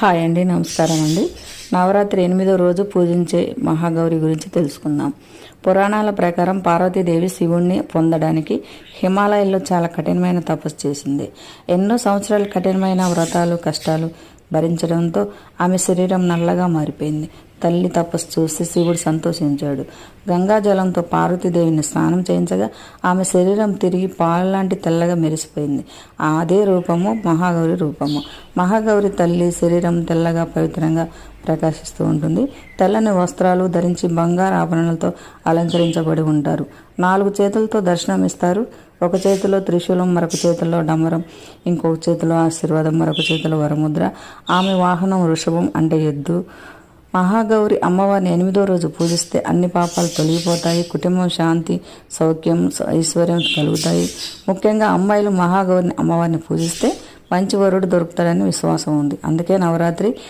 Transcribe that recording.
Hi అండి నమస్కారం అండి. నవరాత్రి ఎనిమిదో రోజు పూజించే మహాగౌరి గురించి తెలుసుకుందాం. పురాణాల ప్రకారం పార్వతీదేవి శివుణ్ణి పొందడానికి హిమాలయాల్లో చాలా కఠినమైన తపస్సు చేసింది. ఎన్నో సంవత్సరాలు కఠినమైన వ్రతాలు కష్టాలు భరించడంతో ఆమె శరీరం నల్లగా మారిపోయింది. తల్లి తపస్సు చూసి శివుడు సంతోషించాడు. గంగాజలంతో పార్వతీదేవిని స్నానం చేయించగా ఆమె శరీరం తిరిగి పాలలాంటి తెల్లగా మెరిసిపోయింది. అదే రూపము మహాగౌరి రూపము. మహాగౌరి తల్లి శరీరం తెల్లగా పవిత్రంగా ప్రకాశిస్తూ ఉంటుంది. తెల్లని వస్త్రాలు ధరించి బంగారు ఆభరణాలతో అలంకరించబడి ఉంటారు. నాలుగు చేతులతో దర్శనం ఇస్తారు. ఒక చేతిలో త్రిశూలం మరొక చేతిలో డమరం ఇంకొక చేతిలో ఆశీర్వాదం మరొక చేతిలో వరముద్ర. ఆమె వాహనం వృషభం అంటే ఎద్దు. మహాగౌరి అమ్మవారిని ఎనిమిదో రోజు పూజిస్తే అన్ని పాపాలు తొలగిపోతాయి కుటుంబం శాంతి సౌఖ్యం ఐశ్వర్యం కలుగుతాయి. ముఖ్యంగా అమ్మాయిలు మహాగౌరిని అమ్మవారిని పూజిస్తే మంచి వరుడు దొరుకుతాడని విశ్వాసం ఉంది. అందుకే నవరాత్రి